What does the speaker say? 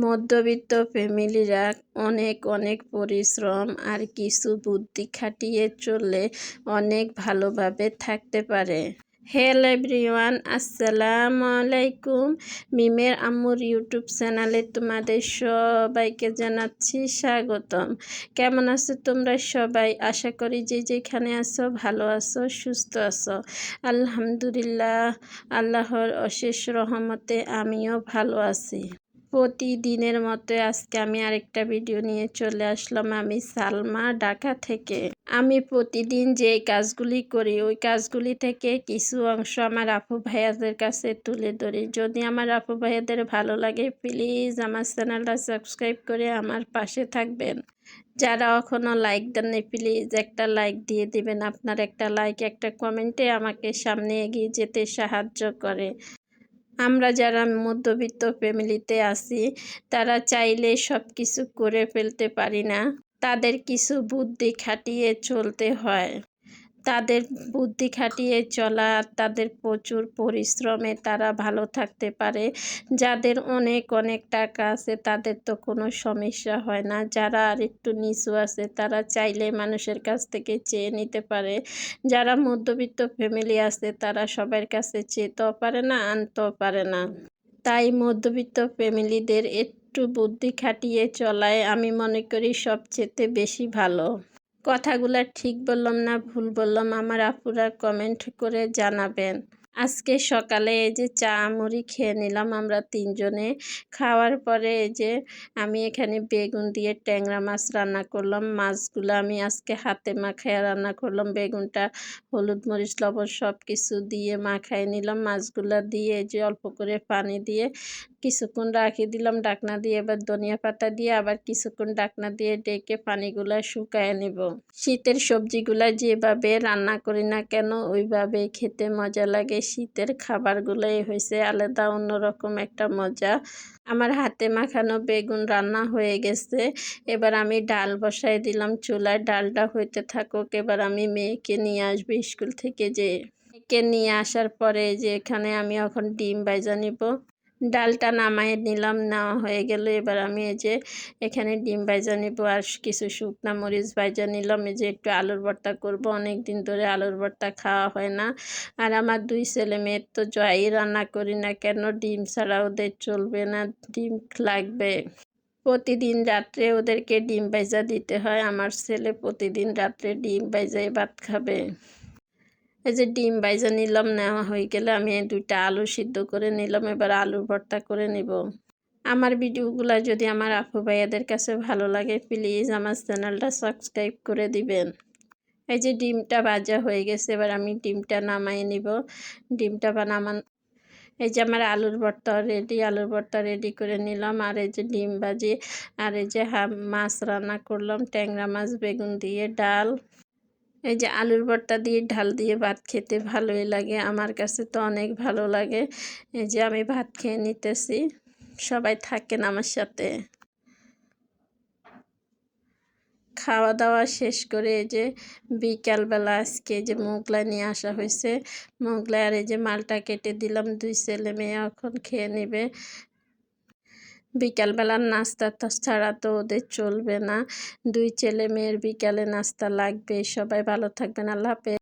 মধ্যবিত্ত ফ্যামিলিরা অনেক অনেক পরিশ্রম আর কিছু বুদ্ধি খাটিয়ে চললে অনেক ভালোভাবে থাকতে পারে। হ্যালো এভরিওয়ান, আসসালামু আলাইকুম। মিমের আম্মুর ইউটিউব চ্যানেলে তোমাদের সবাইকে জানাচ্ছি স্বাগতম। কেমন আছো তোমরা সবাই? আশা করি যে যেখানে আছো ভালো আছো, সুস্থ আছো। আলহামদুলিল্লাহ, আল্লাহর অশেষ রহমতে আমিও ভালো আছি। প্রতিদিনের মতো আজকে আমি আরেকটা ভিডিও নিয়ে চলে আসলাম আমি সালমা ঢাকা থেকে। আমি প্রতিদিন যে কাজগুলি করি, ওই কাজগুলি থেকে কিছু অংশ আমার আপু ভাইয়াদের কাছে তুলে ধরি। যদি আমার আপু ভাইয়াদের ভালো লাগে প্লিজ আমার চ্যানেলটা সাবস্ক্রাইব করে আমার পাশে থাকবেন। যারা এখনও লাইক দেননি প্লিজ একটা লাইক দিয়ে দিবেন। আপনার একটা লাইক একটা কমেন্টে আমাকে সামনে এগিয়ে যেতে সাহায্য করে। আমরা যারা মধ্যবিত্ত ফ্যামিলিতে আছি, তারা চাইলে সব কিছু করে ফেলতে পারি না। তাদের কিছু বুদ্ধি খাটিয়ে চলতে হয়। তাদের বুদ্ধি খাটিয়ে চলা, তাদের প্রচুর পরিশ্রমে তারা ভালো থাকতে পারে। যাদের অনেক অনেক টাকা আছে, তাদের তো কোনো সমস্যা হয় না। যারা আর একটু নিচু আছে, তারা চাইলে মানুষের কাছ থেকে চেয়ে নিতে পারে। যারা মধ্যবিত্ত ফ্যামিলি আছে, তারা সবার কাছে চেতেও পারে না, আনতেও পারে না। তাই মধ্যবিত্ত ফ্যামিলিদের একটু বুদ্ধি খাটিয়ে চলায় আমি মনে করি সবচেয়ে বেশি ভালো। কথাগুলো ঠিক বললাম না ভুল বললাম আমার আপুরা কমেন্ট করে জানাবেন। আজকে সকালে এই যে চা, মুড়ি খেয়ে নিলাম আমরা তিনজনে। খাওয়ার পরে এই যে আমি এখানে বেগুন দিয়ে ট্যাংরা মাছ রান্না করলাম। মাছগুলো আমি আজকে হাতে মাখায় রান্না করলাম। বেগুনটা, হলুদ মরিচ, লবণ সব কিছু দিয়ে মাখায় নিলাম। মাছগুলো দিয়ে যে অল্প করে পানি দিয়ে কিছুক্ষণ রাখি দিলাম। ডাকনা দিয়ে এবার ধনিয়া পাতা দিয়ে আবার কিছুক্ষণ ডাকনা দিয়ে ডেকে পানিগুলো শুকায় নেব। শীতের সবজিগুলো যেভাবে রান্না করি না কেন, ওইভাবে খেতে মজা লাগে। শীতের খাবারগুলোই হয়েছে, আলাদা অন্যরকম একটা মজা। আমার হাতে মাখানো বেগুন রান্না হয়ে গেছে। এবার আমি ডাল বসাই দিলাম চুলায়। ডালটা হইতে থাকুক, এবার আমি মেয়েকে নিয়ে আসব স্কুল থেকে যে, মেয়েকে নিয়ে আসার পরে যে এখানে আমি এখন ডিম বাইজা নিব। ডালটা নামাই নিলাম, নেওয়া হয়ে গেল। এবার আমি এই যে এখানে ডিম ভাজা নিব আর কিছু শুকনা মরিচ ভাজা নিলাম। এই যে একটু আলুর ভর্তা করব। অনেক দিন ধরে আলুর ভর্তা খাওয়া হয় না। আর আমার দুই ছেলে মেয়ের তো জয়ই রান্না করি না কেন, ডিম ছাড়া ওদের চলবে না, ডিম লাগবে। প্রতিদিন রাত্রে ওদেরকে ডিম ভাজা দিতে হয়। আমার ছেলে প্রতিদিন রাত্রে ডিম ভাজাই ভাত খাবে। এই যে ডিম বাইজা নিলাম, নেওয়া হয়ে গেলে আমি দুইটা আলু সিদ্ধ করে নিলাম, এবার আলুর ভর্তা করে নিব। আমার ভিডিওগুলো যদি আমার আপু ভাইয়াদের কাছে ভালো লাগে, প্লিজ আমার চ্যানেলটা সাবস্ক্রাইব করে দিবেন। এই যে ডিমটা ভাজা হয়ে গেছে, এবার আমি ডিমটা নামাই নিব। ডিমটা বা নামান, এই যে আমার আলুর ভর্তা রেডি আলুর ভর্তা রেডি করে নিলাম। আর এই যে ডিম ভাজি, আর এই যে মাছ রান্না করলাম, ট্যাংরা মাছ, বেগুন দিয়ে, ডাল। এই যে আলুর ভর্তা দিয়ে ঢাল দিয়ে ভাত খেতে ভালোই লাগে, আমার কাছে তো অনেক ভালো লাগে। এই যে আমি ভাত খেয়ে নিতেছি, সবাই থাকেন আমার সাথে। খাওয়া দাওয়া শেষ করে এই যে বিকালবেলা আজকে যে মোগলাই নিয়ে আসা হয়েছে। মোগলাই আর এই যে মালটা কেটে দিলাম, দুই ছেলে মেয়ে এখন খেয়ে নেবে। বিকালবেলার নাস্তা ছাড়া তো ওদের চলবে না। দুই ছেলে মেয়ের বিকালে নাস্তা লাগবে। সবাই ভালো থাকবেন। আল্লাহ হাফেজ।